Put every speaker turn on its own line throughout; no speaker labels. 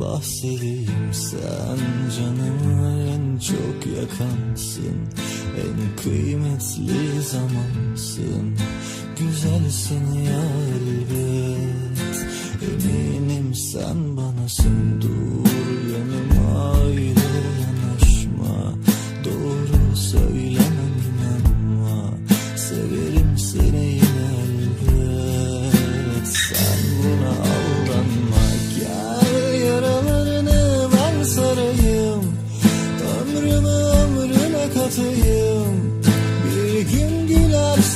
bahsedeyim. Sen canımı en çok yakansın. En kıymetli zamansın. Güzelsin ya elbet. Eminim sen bana sunduğun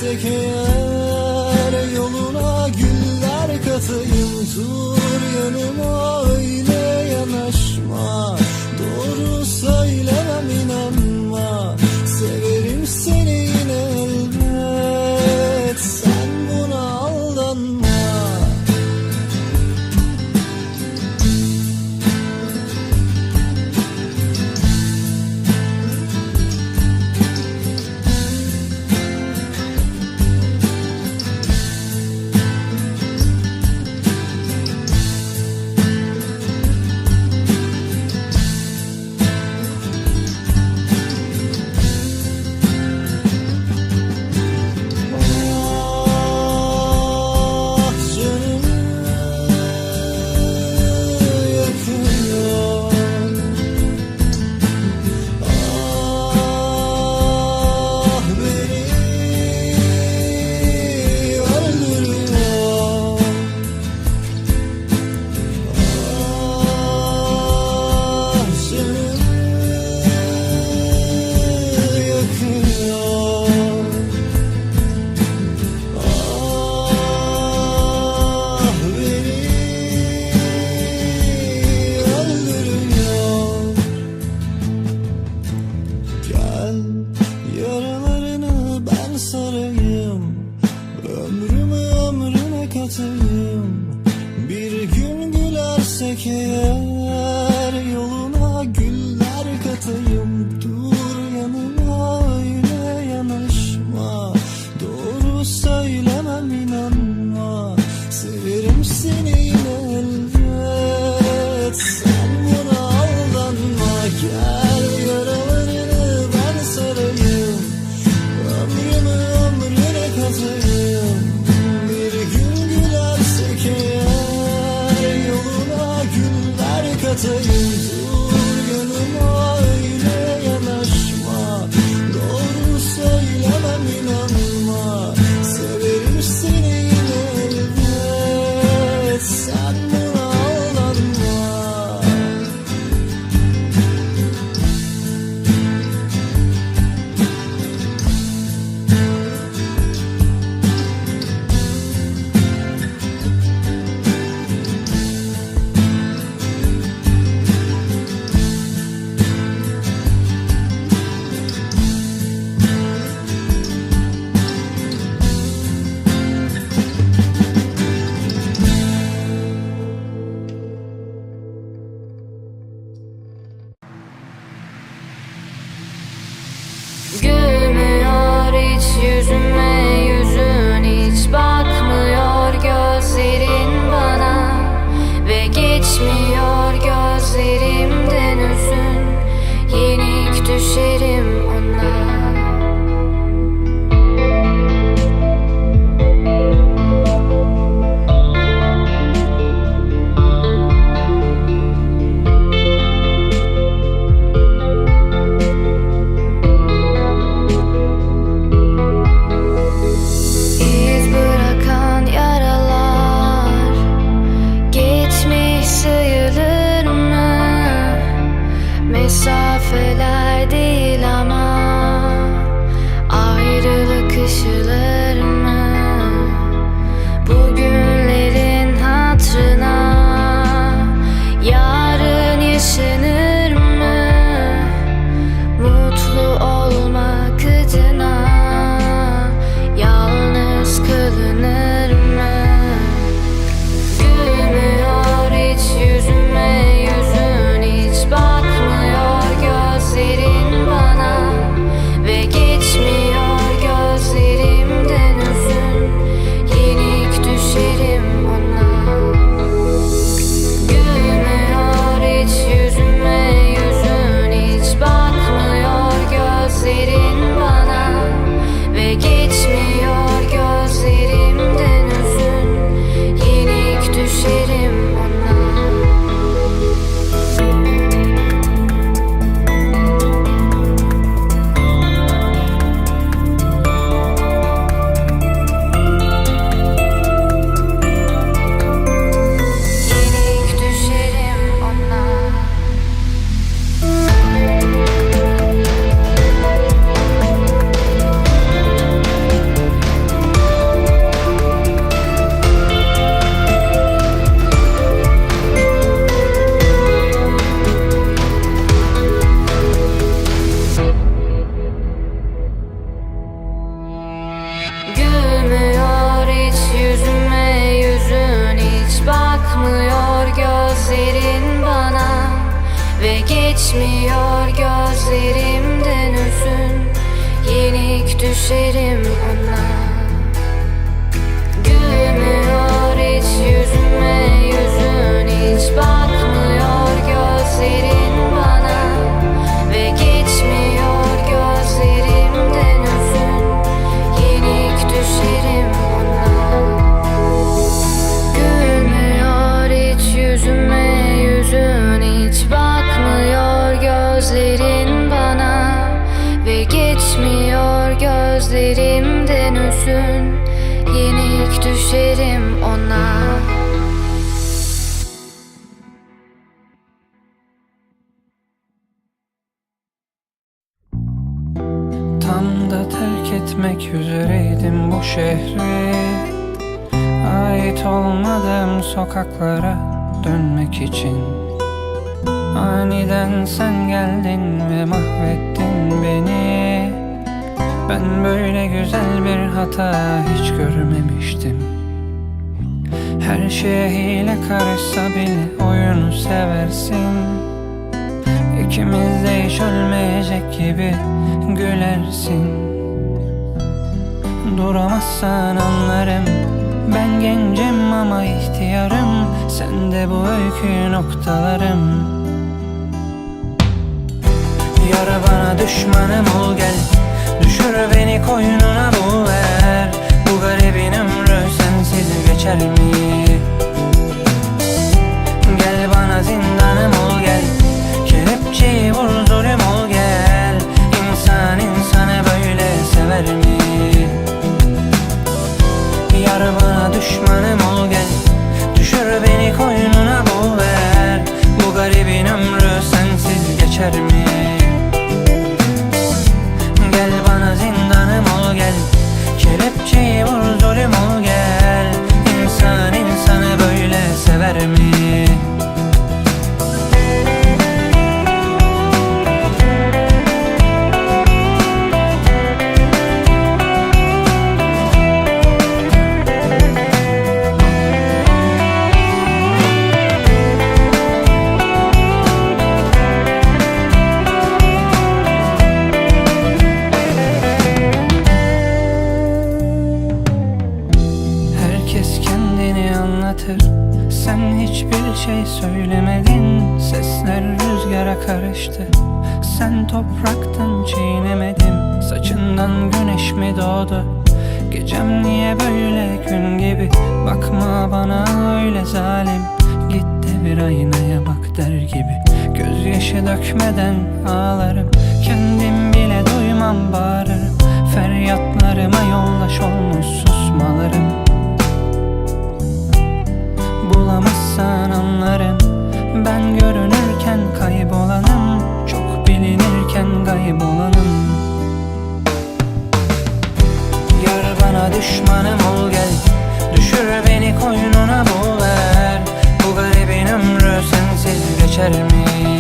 çeker Yoluna güller katayım. Tut Sekiyor Ben
böyle güzel bir hata hiç görmemiştim. Her şeye hile karışsa bile oyunu seversin. İkimiz de hiç ölmeyecek gibi gülersin. Duramazsan anlarım. Ben gencim ama ihtiyarım. Sen de bu öykü noktalarım. Yar bana düşmanım ol gel Düşür beni koynuna bu ver Bu garibin ömrü sensiz geçer mi? Gel bana zindanım ol gel Kelepçeyi vur zulüm ol gel İnsan insanı böyle sever mi? Yar bana düşmanım ol gel Düşür beni koynuna bu ver Bu garibin ömrü sensiz geçer mi? Kelepçeyi vur Hiçbir şey söylemedin. Sesler rüzgara karıştı. Sen topraktan çiğnemedim Saçından güneş mi doğdu? Gecem niye böyle gün gibi? Bakma bana öyle zalim. Git de bir aynaya bak der gibi. Gözyaşı dökmeden ağlarım. Kendim bile duymam bağırırım. Feryatlarıma yoldaş olmuş susmalarım Bulamazsan anlarım. Ben görünürken kaybolanım. Çok bilinirken kaybolanım Yar bana düşmanım ol gel. Düşür beni koynuna bu ver Bu garibin ömrü sensiz geçer mi?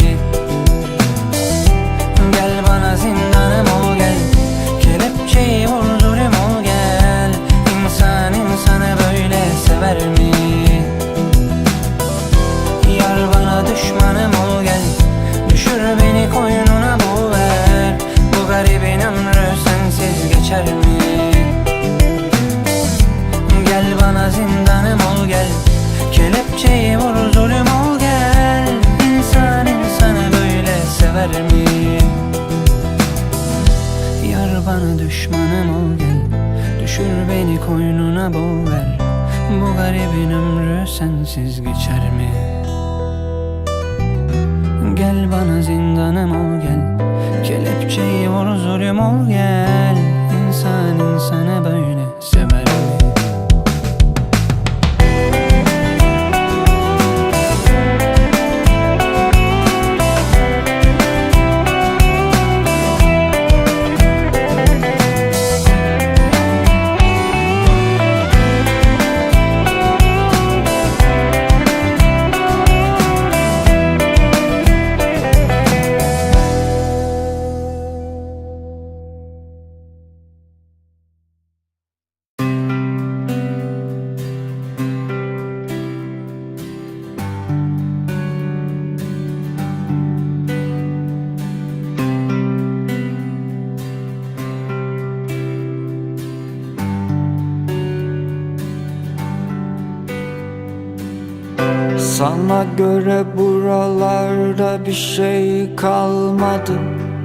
Sana göre buralarda bir şey kalmadı.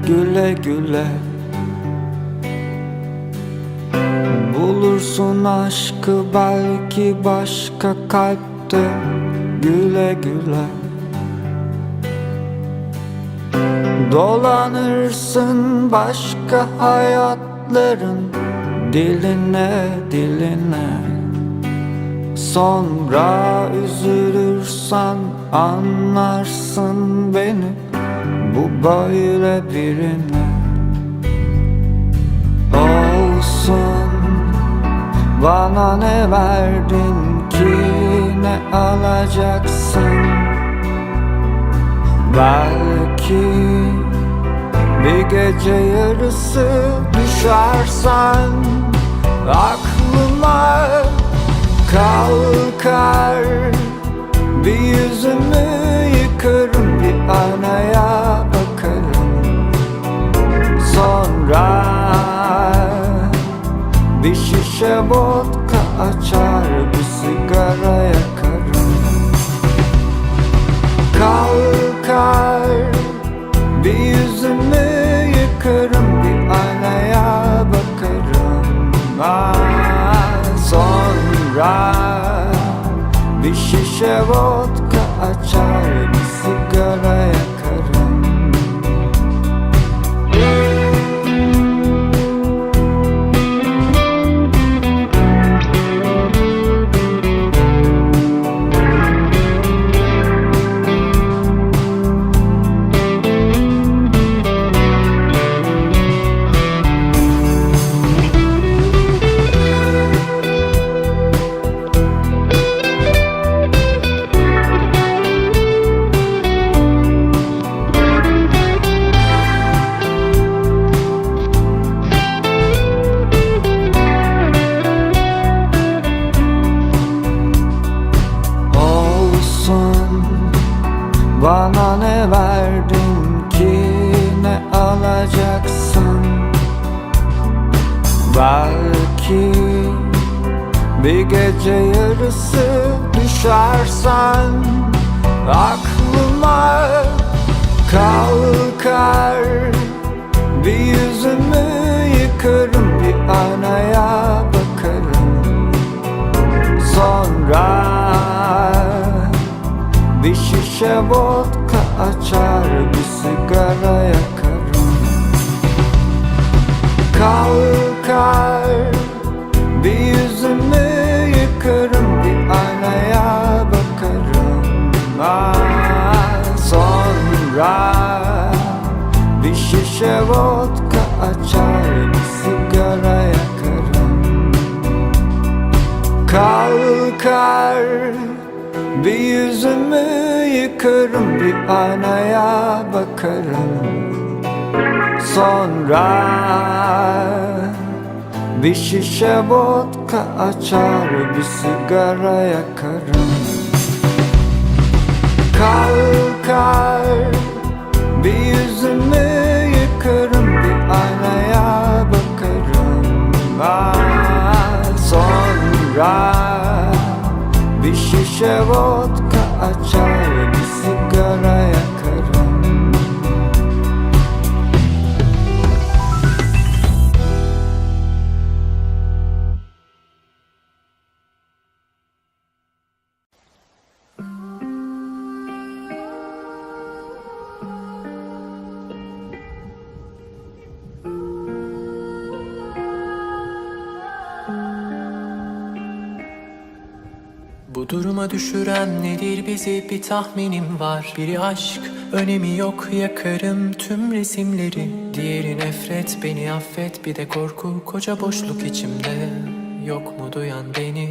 Güle güle. Bulursun aşkı belki başka kalpte. Güle güle. Dolanırsın başka hayatların Diline diline Sonra üzülürsen anlarsın beni Bu böyle birine. Olsun Bana ne verdin ki ne alacaksın? Belki bir gece yarısı düşersen Aklıma kalkar Bir yüzümü yıkarım bir aynaya bakarım. Sonra bir şişe vodka açar bir sigara yakarım. Kalkar bir yüzümü yıkarım bir aynaya bakarım. Ah, Sonra bir şişe vodka açar bir Belki bir gece yarısı düşersen Aklıma kalkar. Bir yüzümü yıkarım bir aynaya bakarım. Sonra bir şişe vodka açar bir sigara yakarım. Kalkar bir yüzümü yıkarım bir aynaya bakarım. Ah, Sonra bir şişe vodka açar bir sigara yakarım. Kalkar bir yüzümü yıkarım bir aynaya bakarım. Sonra bir şişe vodka açar bir sigara yakarım. Kalkar bir yüzümü yıkarım bir aynaya bakarım. Ah, Sonra bir şişe vodka açar bir sigara
Bu duruma düşüren nedir bizi? Bir tahminim var. Biri aşk önemi yok. Yakarım tüm resimleri. Diğeri nefret beni affet. Bir de korku koca boşluk içimde. Yok mu duyan beni?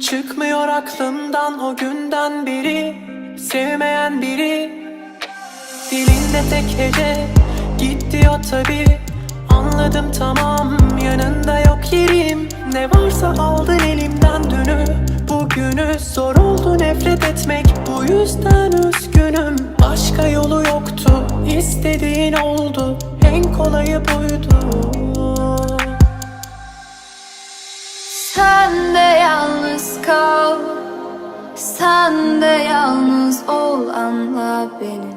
Çıkmıyor aklımdan o günden beri. Sevmeyen biri. Dilinde tek hece Git diyor tabi. Anladım tamam yanında yok yerim. Ne varsa aldın elimden dünü Bugünü zor oldu nefret etmek. Bu yüzden üzgünüm. Başka yolu yoktu. İstediğin oldu. En kolayı buydu.
Sen de yalnız kal. Sen de yalnız ol. Anla beni.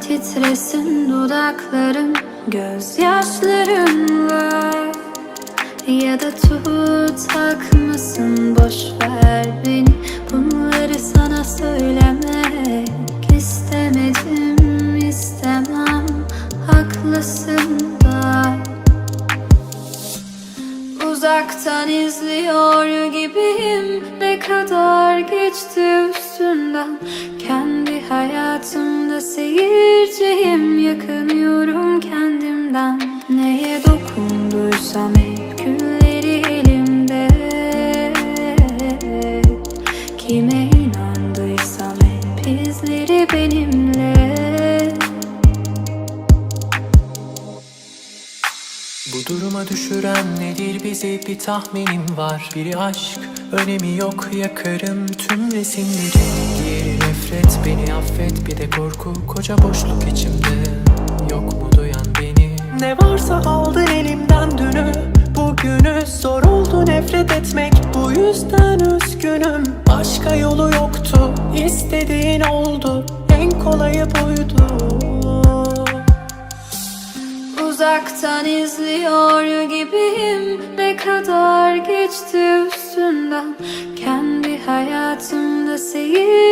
Titresin dudaklarım. Gözyaşlarınla Ya da tutsak mısın? Boş ver beni. Bunları sana söylemek istemedim istemem. Haklısın da. Uzaktan izliyor gibiyim. Ne kadar geçti üstünden. Kendi hayatımda seyirciyim. Yakınıyorum kendimden. Neye dokunduysam
nedir bizi bir tahminim var. Biri aşk, önemi yok yakarım tüm resimleri. Diğeri nefret, beni affet. Bir de korku Koca boşluk içimde, yok mu duyan beni? Ne varsa aldın elimden dünü. Bugünü zor oldu nefret etmek. Bu yüzden üzgünüm. Başka yolu yoktu. İstediğin oldu. En kolayı buydu
Uzaktan izliyor gibiyim. Ne kadar geçti üstünden. Kendi hayatımda seyirciyim